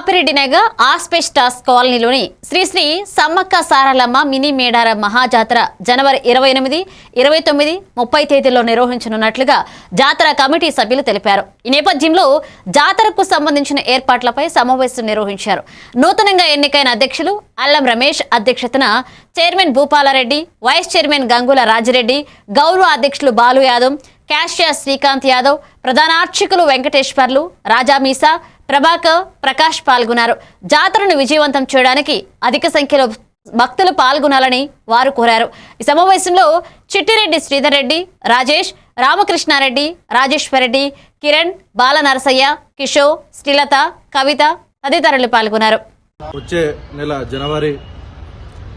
పాపిరెడ్డినగర్ asbestos కాలనీలోని Sri Sri Sammakka Saralamma mini మేడార మహాజాతర జనవరి ఇరవై ఎనిమిది ఇరవై తొమ్మిది ముప్పై తేదీల్లో నిర్వహించనున్నట్లుగా జాతర కమిటీ సభ్యులు తెలిపారు. ఈ నేపథ్యంలో జాతరకు సంబంధించిన ఏర్పాట్లపై సమావేశం నిర్వహించారు. నూతనంగా ఎన్నికైన అధ్యక్షులు అల్లం రమేష్ అధ్యక్షతన chairman Bhupalareddy vice chairman Gangula Rajireddy గౌరవ అధ్యక్షులు బాలు యాదవ్ క్యాషియర్ శ్రీకాంత్ యాదవ్ ప్రధాన అర్చకులు వెంకటేశ్వర్లు రాజా మీసా ప్రభాకర్ ప్రకాష్ పాల్గొన్నారు. జాతరను విజయవంతం చేయడానికి అధిక సంఖ్యలో భక్తులు పాల్గొనాలని వారు కోరారు. ఈ సమావేశంలో చిట్టిరెడ్డి శ్రీధర్ రెడ్డి రాజేష్ రామకృష్ణారెడ్డి రాజేశ్వరరెడ్డి కిరణ్ బాల నరసయ్య కిషోర్ శ్రీలత కవిత తదితరులు పాల్గొన్నారు. వచ్చే నెల జనవరి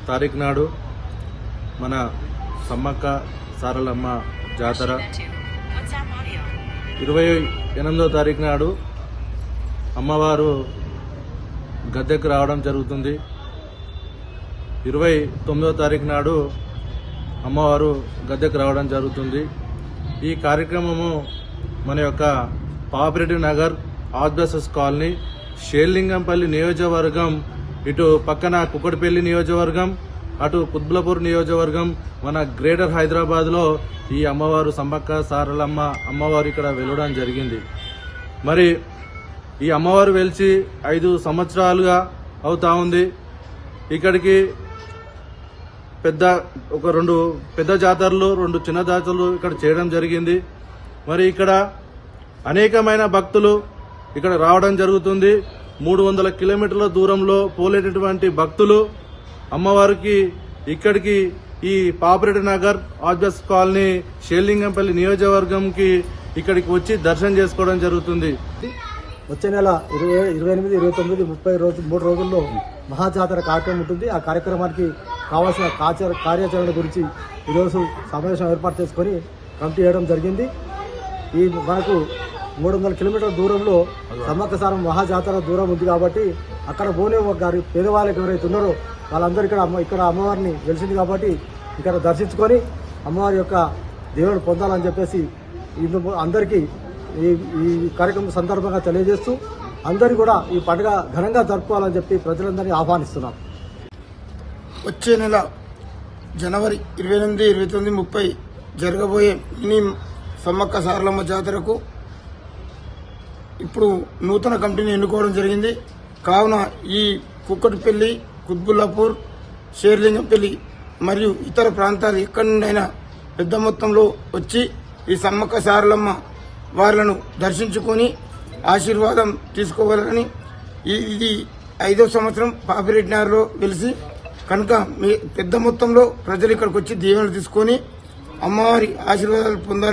తారీఖు నాడు మన సమ్మక్క సారలమ్మ జాతర ఇరవై ఎనిమిదో తారీఖు నాడు అమ్మవారు గద్దెకు రావడం జరుగుతుంది. ఇరవై తొమ్మిదో తారీఖు నాడు అమ్మవారు గద్దెకు రావడం జరుగుతుంది. ఈ కార్యక్రమము మన యొక్క పాపిరెడ్డి నగర్ ఆద్బసస్ కాలనీ షేర్లింగంపల్లి నియోజకవర్గం ఇటు పక్కన కుక్కటిపల్లి నియోజకవర్గం అటు కుత్బులపూర్ నియోజకవర్గం మన గ్రేటర్ హైదరాబాద్లో ఈ అమ్మవారు సమ్మక్క సారలమ్మ అమ్మవారు ఇక్కడ వెలవడం జరిగింది. మరి ఈ అమ్మవారు వెలిచి ఐదు సంవత్సరాలుగా అవుతా ఉంది. ఇక్కడికి పెద్ద ఒక రెండు పెద్ద జాతరలు రెండు చిన్న జాతరలు ఇక్కడ చేయడం జరిగింది. మరి ఇక్కడ అనేకమైన భక్తులు ఇక్కడ రావడం జరుగుతుంది. మూడు వందల కిలోమీటర్ల దూరంలో పోలేటటువంటి భక్తులు అమ్మవారికి ఇక్కడికి ఈ పాపిరెడ్డి నగర్ ఆర్జస్ కాలనీ షేర్లింగంపల్లి నియోజకవర్గంకి ఇక్కడికి వచ్చి దర్శనం చేసుకోవడం జరుగుతుంది. వచ్చే నెల ఇరవై ఇరవై ఎనిమిది ఇరవై తొమ్మిది ముప్పై రోజు మూడు రోజుల్లో మహాజాతర కార్యక్రమం ఉంటుంది. ఆ కార్యక్రమానికి కావాల్సిన కార్యాచరణ గురించి ఈరోజు సమావేశం ఏర్పాటు చేసుకొని కమిటీ వేయడం జరిగింది. ఈ మనకు మూడు వందల కిలోమీటర్ల దూరంలో సమ్మక్కసారం మహాజాతర దూరం ఉంది కాబట్టి అక్కడ పోనే ఒక గారి పేదవాళ్ళకి ఎవరైతే ఉన్నారో వాళ్ళందరూ ఇక్కడ అమ్మ ఇక్కడ అమ్మవారిని వెలిసింది కాబట్టి ఇక్కడ దర్శించుకొని అమ్మవారి యొక్క దేవుడు పొందాలని చెప్పేసి ఇందు అందరికీ ఈ ఈ కార్యక్రమం సందర్భంగా తెలియజేస్తూ అందరూ కూడా ఈ పండుగ ఘనంగా జరుపుకోవాలని చెప్పి ప్రజలందరినీ ఆహ్వానిస్తున్నాం. వచ్చే నెల జనవరి ఇరవై ఎనిమిది ఇరవై తొమ్మిది ముప్పై జరగబోయే మినీ సమ్మక్క సారలమ్మ జాతరకు ఇప్పుడు నూతన కమిటీని ఎన్నుకోవడం జరిగింది. కావున ఈ కుక్కటిపల్లి కుత్బుల్లాపూర్ షేర్లింగంపల్లి మరియు ఇతర ప్రాంతాలు ఎక్కడి నుండైనా పెద్ద మొత్తంలో వచ్చి ఈ సమ్మక్క సారలమ్మ వార్లను దర్శించుకొని ఆశీర్వాదం తీసుకోవాలని ఈ- ఇది ఐదో సంవత్సరం పాపిరెడ్డినారులో వెలిసి కనుక మీ పెద్ద మొత్తంలో ప్రజలు ఇక్కడికి వచ్చి దీవెనలు తీసుకొని అమ్మవారి ఆశీర్వాదాలు పొందాలని